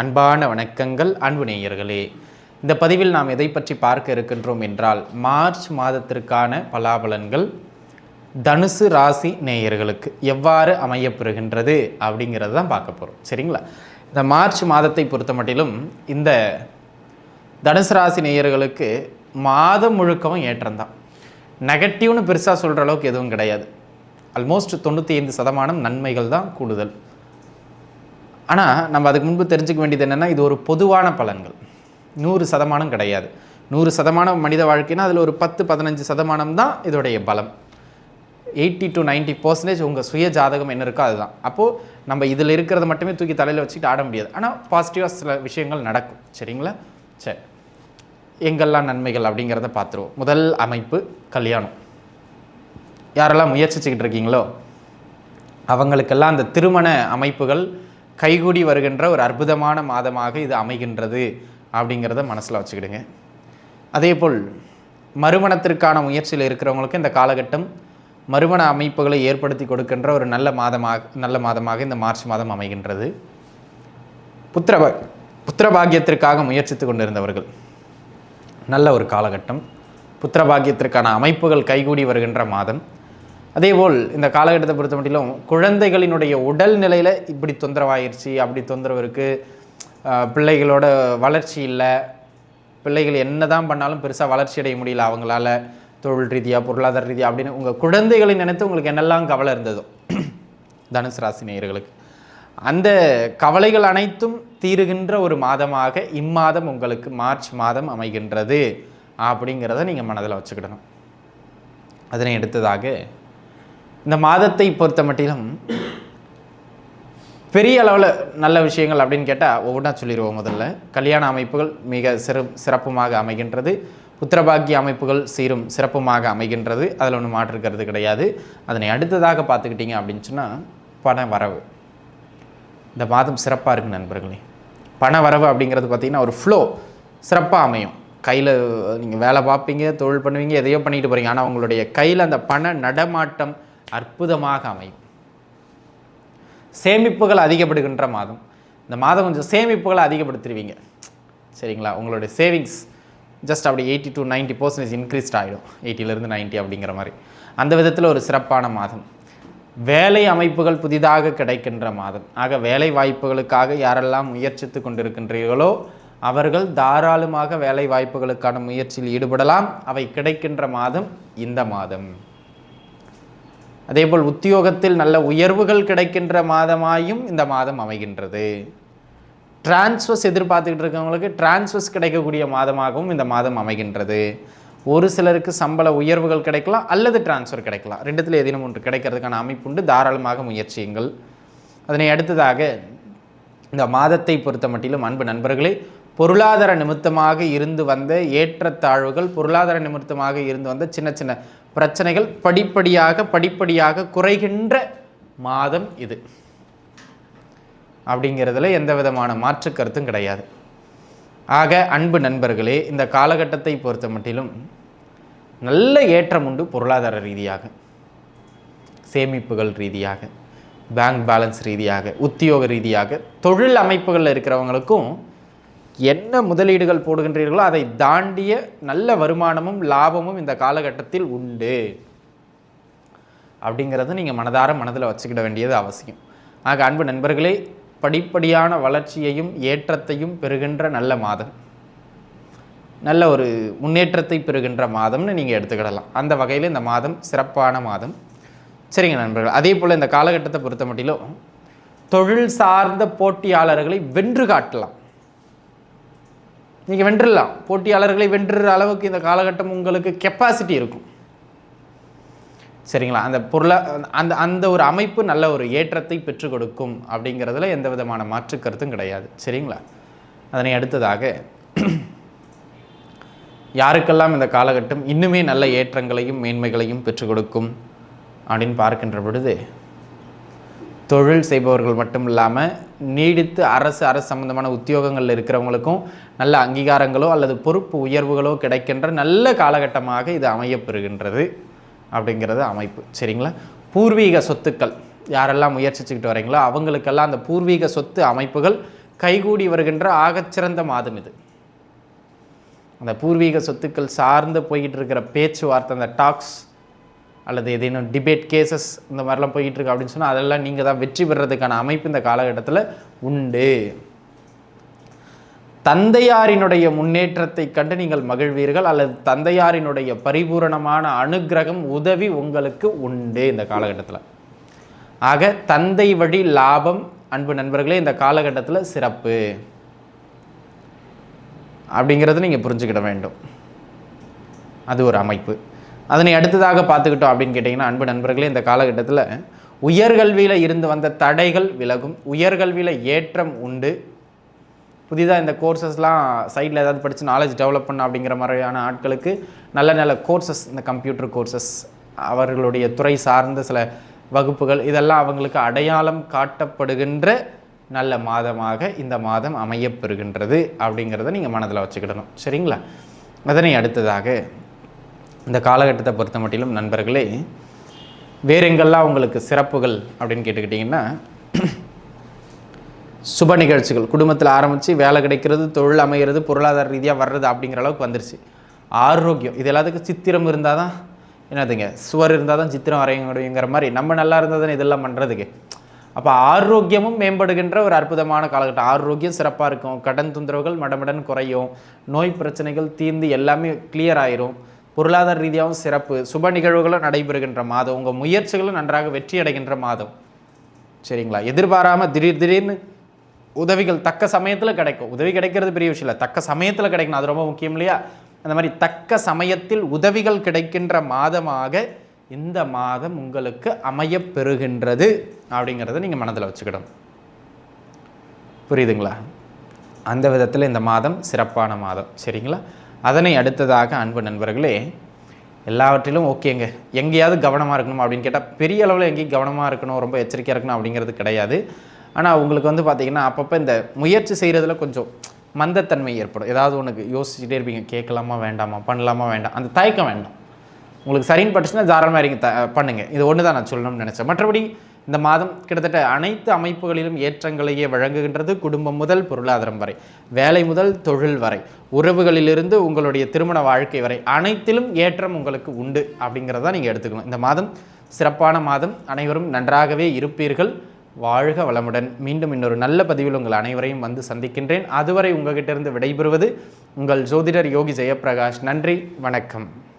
அன்பான வணக்கங்கள் அன்பு நேயர்களே. இந்த பதிவில் நாம் எதை பற்றி பார்க்க இருக்கின்றோம் என்றால் மார்ச் மாதத்திற்கான பலாபலன்கள் தனுசு ராசி நேயர்களுக்கு எவ்வாறு அமையப்பெறுகின்றது அப்படிங்கிறது தான் பார்க்க போகிறோம் சரிங்களா? இந்த மார்ச் மாதத்தை பொறுத்த மட்டிலும் இந்த தனுசு ராசி நேயர்களுக்கு மாதம் முழுக்கவும் ஏற்றம்தான் நெகட்டிவ்னு பெருசாக சொல்கிற அளவுக்கு எதுவும் கிடையாது. ஆல்மோஸ்ட் தொண்ணூற்றி ஐந்து சதமானம் நன்மைகள் தான் கூடுதல். ஆனால் நம்ம அதுக்கு முன்பு தெரிஞ்சுக்க வேண்டியது என்னென்னா இது ஒரு பொதுவான பலன்கள். நூறு சதமானம் கிடையாது. நூறு சதமானம் மனித வாழ்க்கைனா அதில் ஒரு பத்து பதினஞ்சு சதமானம் தான் இதோடைய பலம். எயிட்டி டு 90% பர்சன்டேஜ் உங்கள் சுய ஜாதகம் என்ன இருக்கோ அதுதான். அப்போது நம்ம இதில் இருக்கிறத மட்டுமே தூக்கி தலையில் வச்சுக்கிட்டு ஆட முடியாது. ஆனால் பாசிட்டிவாக சில விஷயங்கள் நடக்கும். சரிங்களா? சரி. எங்கெல்லாம் நன்மைகள் அப்படிங்கிறத பார்த்துருவோம். முதல் அமைப்பு கல்யாணம். யாரெல்லாம் முயற்சிச்சுக்கிட்டு இருக்கீங்களோ அவங்களுக்கெல்லாம் அந்த திருமண அமைப்புகள் கைகூடி வருகின்ற ஒரு அற்புதமான மாதமாக இது அமைகின்றது அப்படிங்கிறத மனசில் வச்சுக்கிடுங்க. அதேபோல் மறுமணத்திற்கான முயற்சியில் இருக்கிறவங்களுக்கு இந்த காலகட்டம் மறுமண அமைப்புகளை ஏற்படுத்தி கொடுக்கின்ற ஒரு நல்ல மாதமாக நல்ல மாதமாக இந்த மார்ச் மாதம் அமைகின்றது. புத்திர புத்திரபாகியத்திற்காக முயற்சித்து கொண்டிருந்தவர்கள். நல்ல ஒரு காலகட்டம். புத்திரபாகியத்திற்கான அமைப்புகள் கைகூடி வருகின்ற மாதம். அதேபோல் இந்த காலகட்டத்தை பொறுத்த மட்டிலும் குழந்தைகளினுடைய உடல் நிலையில் இப்படி தொந்தரவாயிருச்சு அப்படி தொந்தரவு இருக்குது பிள்ளைகளோட வளர்ச்சி இல்லை. பிள்ளைகள் என்ன தான் பண்ணாலும் பெருசாக வளர்ச்சி அடைய முடியல அவங்களால. தொழில் ரீதியாக பொருளாதார ரீதியாக அப்படின்னு உங்கள் குழந்தைகளை நினைத்து உங்களுக்கு என்னெல்லாம் கவலை இருந்ததோ? தனுசு ராசி நேயர்களுக்கு. அந்த கவலைகள் அனைத்தும் தீருகின்ற ஒரு மாதமாக இம்மாதம் உங்களுக்கு மார்ச் மாதம் அமைகின்றது. அப்படிங்கிறத நீங்கள் மனதில் வச்சுக்கிடணும். அதனை அடுத்ததாக இந்த மாதத்தை பொறுத்த மட்டிலும் பெரிய அளவில் நல்ல விஷயங்கள் அப்படின்னு கேட்டால் ஒவ்வொன்றா சொல்லிடுவோம் முதல்ல. கல்யாண அமைப்புகள் மிக சிறு சிறப்புமாக அமைகின்றது. புத்திரபாக்கிய அமைப்புகள் சீரும் சிறப்புமாக அமைகின்றது. அதில் ஒன்றும் மாற்றுக்கிறது கிடையாது. அதனை அடுத்ததாக பார்த்துக்கிட்டிங்க அப்படின்னு சொன்னால் பண வரவு. இந்த மாதம் சிறப்பாக இருக்குது நண்பர்களே. பண வரவு அப்படிங்கிறது பார்த்திங்கன்னா ஒரு ஃப்ளோ சிறப்பாக அமையும். கையில் நீங்கள் வேலை பார்ப்பீங்க தொழில் பண்ணுவீங்க எதையோ பண்ணிட்டு போகிறீங்க ஆனால் உங்களுடைய கையில் அந்த பண நடமாட்டம் அற்புதமாக அமையும். சேமிப்புகள் அதிகப்படுகின்ற மாதம். இந்த மாதம் கொஞ்சம் சேமிப்புகளை அதிகப்படுத்திடுவீங்க. சரிங்களா? உங்களுடைய சேவிங்ஸ் ஜஸ்ட் அப்படி eighty to ninety percentage increased ஆகிடும் எயிட்டிலேருந்து 90 அப்படிங்கிற மாதிரி. அந்த விதத்தில் ஒரு சிறப்பான மாதம். வேலை அமைப்புகள் புதிதாக கிடைக்கின்ற மாதம். ஆக வேலை வாய்ப்புகளுக்காக யாரெல்லாம் முயற்சித்து கொண்டிருக்கின்றீர்களோ அவர்கள் தாராளமாக வேலை வாய்ப்புகளுக்கான முயற்சியில் ஈடுபடலாம். அவை கிடைக்கின்ற மாதம் இந்த மாதம். அதேபோல் உத்தியோகத்தில் நல்ல உயர்வுகள் கிடைக்கின்ற மாதமாயும் இந்த மாதம் அமைகின்றது. டிரான்ஸ்ஃபர்ஸ் எதிர்பார்த்துக்கிட்டு இருக்கவங்களுக்கு டிரான்ஸ்ஃபர்ஸ் கிடைக்கக்கூடிய மாதமாகவும் இந்த மாதம் அமைகின்றது. ஒரு சிலருக்கு சம்பள உயர்வுகள் கிடைக்கலாம் அல்லது டிரான்ஸ்ஃபர் கிடைக்கலாம். ரெண்டுத்தில் ஏதேனும் ஒன்று கிடைக்கிறதுக்கான அமைப்புண்டு. தாராளமாக முயற்சியுங்கள். அதனை அடுத்ததாக இந்த மாதத்தை பொறுத்த மட்டிலும் அன்பு நண்பர்களே பொருளாதார நிமித்தமாக இருந்து வந்த ஏற்றத்தாழ்வுகள் பொருளாதார நிமித்தமாக இருந்து வந்த சின்ன சின்ன பிரச்சனைகள் படிப்படியாக படிப்படியாக குறைகின்ற மாதம் இது. அப்படிங்கிறதுல எந்த விதமான மாற்று கருத்தும் கிடையாது. ஆக அன்பு நண்பர்களே இந்த காலகட்டத்தை பொறுத்த மட்டிலும் நல்ல ஏற்றம் உண்டு பொருளாதார ரீதியாக. சேமிப்புகள் ரீதியாக பேங்க் பேலன்ஸ் ரீதியாக உத்தியோக ரீதியாக தொழில் அமைப்புகளில் இருக்கிறவங்களுக்கும் என்ன முதலீடுகள் போடுகின்றீர்களோ அதை தாண்டிய நல்ல வருமானமும் லாபமும் இந்த காலகட்டத்தில் உண்டு. அப்படிங்கிறத நீங்கள் மனதார மனதில் வச்சுக்கிட வேண்டியது அவசியம். ஆக அன்பு நண்பர்களே படிப்படியான வளர்ச்சியையும் ஏற்றத்தையும் பெறுகின்ற நல்ல மாதம். நல்ல ஒரு முன்னேற்றத்தை பெறுகின்ற மாதம்னு நீங்கள் எடுத்துக்கிடலாம். அந்த வகையில் இந்த மாதம் சிறப்பான மாதம். சரிங்க நண்பர்கள் அதே போல் இந்த காலகட்டத்தை பொறுத்த மட்டிலும் தொழில் சார்ந்த போட்டியாளர்களை வென்று காட்டலாம். நீங்கள் வென்றுடலாம் போட்டியாளர்களை வென்றுற அளவுக்கு இந்த காலகட்டம் உங்களுக்கு கெப்பாசிட்டி இருக்கும். சரிங்களா? அந்த பொருளை அந்த அந்த ஒரு அமைப்பு நல்ல ஒரு ஏற்றத்தை பெற்றுக் கொடுக்கும் அப்படிங்கிறதுல எந்த விதமான மாற்று கருத்தும் கிடையாது. சரிங்களா? அதனை அடுத்ததாக யாருக்கெல்லாம் இந்த காலகட்டம் இன்னுமே நல்ல ஏற்றங்களையும் மேன்மைகளையும் பெற்றுக் கொடுக்கும் அப்படின்னு பார்க்கின்ற பொழுது தொழில் செய்பவர்கள் மட்டும் இல்லாமல் நீடித்து அரசு அரசு சம்பந்தமான உத்தியோகங்களில் இருக்கிறவங்களுக்கும் நல்ல அங்கீகாரங்களோ அல்லது பொறுப்பு உயர்வுகளோ கிடைக்கின்ற நல்ல காலகட்டமாக இது அமையப்பெறுகின்றது அப்படிங்கிறது அமைப்பு. சரிங்களா? பூர்வீக சொத்துக்கள். யாரெல்லாம் முயற்சிச்சுக்கிட்டு வரீங்களோ அவங்களுக்கெல்லாம் அந்த பூர்வீக சொத்து அமைப்புகள் கைகூடி வருகின்ற ஆகச்சிறந்த மாதம் இது. அந்த பூர்வீக சொத்துக்கள் சார்ந்து போய்கிட்டு இருக்கிற பேச்சுவார்த்தை அந்த டாக்ஸ் அல்லது ஏதேனும் டிபேட் கேசஸ் இந்த மாதிரிலாம் போய்கிட்டு இருக்கு அப்படின்னு சொன்னால் அதெல்லாம் நீங்கள் தான் வெற்றி பெறுறதுக்கான அமைப்பு இந்த காலகட்டத்தில் உண்டு. தந்தையாரினுடைய முன்னேற்றத்தை கண்டு நீங்கள் மகிழ்வீர்கள் அல்லது தந்தையாரினுடைய பரிபூரணமான அனுக்கிரகம் உதவி உங்களுக்கு உண்டு இந்த காலகட்டத்தில். ஆக தந்தை வழி லாபம் அன்பு நண்பர்களே இந்த காலகட்டத்தில் சிறப்பு. அப்படிங்கிறத நீங்கள் புரிஞ்சுக்கிட வேண்டும். அது ஒரு அமைப்பு. அதனை அடுத்ததாக பார்த்துக்கிட்டோம் அப்படின்னு கேட்டிங்கன்னா அன்பு நண்பர்களே இந்த காலகட்டத்தில் உயர்கல்வியில் இருந்து வந்த தடைகள் விலகும். உயர்கல்வியில் ஏற்றம் உண்டு. புதிதாக இந்த கோர்சஸ்லாம் சைடில் ஏதாவது படித்து நாலேஜ் டெவலப் பண்ண அப்படிங்கிற மாதிரியான ஆட்களுக்கு நல்ல நல்ல கோர்சஸ் இந்த கம்ப்யூட்டர் கோர்சஸ் அவர்களுடைய துறை சார்ந்த சில வகுப்புகள் இதெல்லாம் அவங்களுக்கு அடையாளம் காட்டப்படுகின்ற நல்ல மாதமாக இந்த மாதம் அமையப்பெறுகின்றது அப்படிங்கிறத நீங்கள் மனதில் வச்சுக்கிடணும். சரிங்களா? அதனை அடுத்ததாக இந்த காலகட்டத்தை பொறுத்த மட்டிலும் நண்பர்களே வேறு எங்கெல்லாம் உங்களுக்கு சிறப்புகள் அப்படின்னு கேட்டுக்கிட்டிங்கன்னா சுப நிகழ்ச்சிகள். குடும்பத்தில் ஆரம்பித்து வேலை கிடைக்கிறது தொழில் அமைகிறது பொருளாதார ரீதியாக வர்றது அப்படிங்கிற அளவுக்கு வந்துருச்சு. ஆரோக்கியம். இது எல்லாத்துக்கும் சித்திரம் இருந்தால் தான் என்னதுங்க சுவர் இருந்தால் தான் சித்திரம் வரைய முடியுங்கிற மாதிரி நம்ம நல்லா இருந்தால் தானே இதெல்லாம் பண்ணுறதுக்கு அப்போ ஆரோக்கியமும் மேம்படுகின்ற ஒரு அற்புதமான காலகட்டம். ஆரோக்கியம் சிறப்பாக இருக்கும். கடன் தொந்தரவுகள் மடமடன் குறையும். நோய் பிரச்சனைகள் தீர்ந்து எல்லாமே கிளியர் ஆயிரும். பொருளாதார ரீதியாகவும் சிறப்பு. சுப நிகழ்வுகளும் நடைபெறுகின்ற மாதம். உங்கள் முயற்சிகளும் நன்றாக வெற்றி அடைகின்ற மாதம். சரிங்களா? எதிர்பாராமல் திடீர் திடீர்னு உதவிகள் தக்க சமயத்தில் கிடைக்கும். உதவி கிடைக்கிறது பெரிய விஷயம் இல்லை. தக்க சமயத்தில் கிடைக்கணும். அது ரொம்ப முக்கியம் இல்லையா? அந்த மாதிரி தக்க சமயத்தில் உதவிகள் கிடைக்கின்ற மாதமாக இந்த மாதம் உங்களுக்கு அமையப் பெறுகின்றது அப்படிங்கிறத நீங்கள் மனதில் வச்சுக்கிடணும் புரியுதுங்களா? அந்த விதத்தில் இந்த மாதம் சிறப்பான மாதம். சரிங்களா? அதனை அடுத்ததாக அன்பு நண்பர்களே எல்லாவற்றிலும் ஓகேங்க. எங்கேயாவது கவனமாக இருக்கணும் அப்படின்னு கேட்டால் பெரிய அளவில் எங்கேயும் கவனமாக இருக்கணும் ரொம்ப எச்சரிக்கையாக இருக்கணும் அப்படிங்கிறது கிடையாது. ஆனால் உங்களுக்கு வந்து பார்த்திங்கன்னா அப்பப்போ இந்த முயற்சி செய்கிறதுல கொஞ்சம் மந்தத்தன்மை ஏற்படும். ஏதாவது ஒன்றுக்கு யோசிச்சுட்டே இருப்பீங்க. கேட்கலாமா வேண்டாமா பண்ணலாமா வேண்டாம். அந்த தயக்கம் வேண்டாம். உங்களுக்கு சரின்னு பட்டுச்சுன்னா தாராளமாக இருங்க த பண்ணுங்கள் இது ஒன்று தான் நான் சொல்லணும்னு நினச்சேன். மற்றபடி இந்த மாதம் கிட்டத்தட்ட அனைத்து அமைப்புகளிலும் ஏற்றங்களையே வழங்குகின்றது குடும்பம் முதல் பொருளாதாரம் வரை வேலை முதல் தொழில் வரை உறவுகளிலிருந்து உங்களுடைய திருமண வாழ்க்கை வரை அனைத்திலும் ஏற்றம் உங்களுக்கு உண்டு அப்படிங்கிறத நீங்கள் எடுத்துக்கணும். இந்த மாதம் சிறப்பான மாதம். அனைவரும் நன்றாகவே இருப்பீர்கள். வாழ்க வளமுடன். மீண்டும் இன்னொரு நல்ல பதிவில் உங்கள் அனைவரையும் வந்து சந்திக்கின்றேன். அதுவரை உங்ககிட்டிருந்து விடைபெறுவது உங்கள் ஜோதிடர் யோகி ஜெயப்பிரகாஷ். நன்றி. வணக்கம்.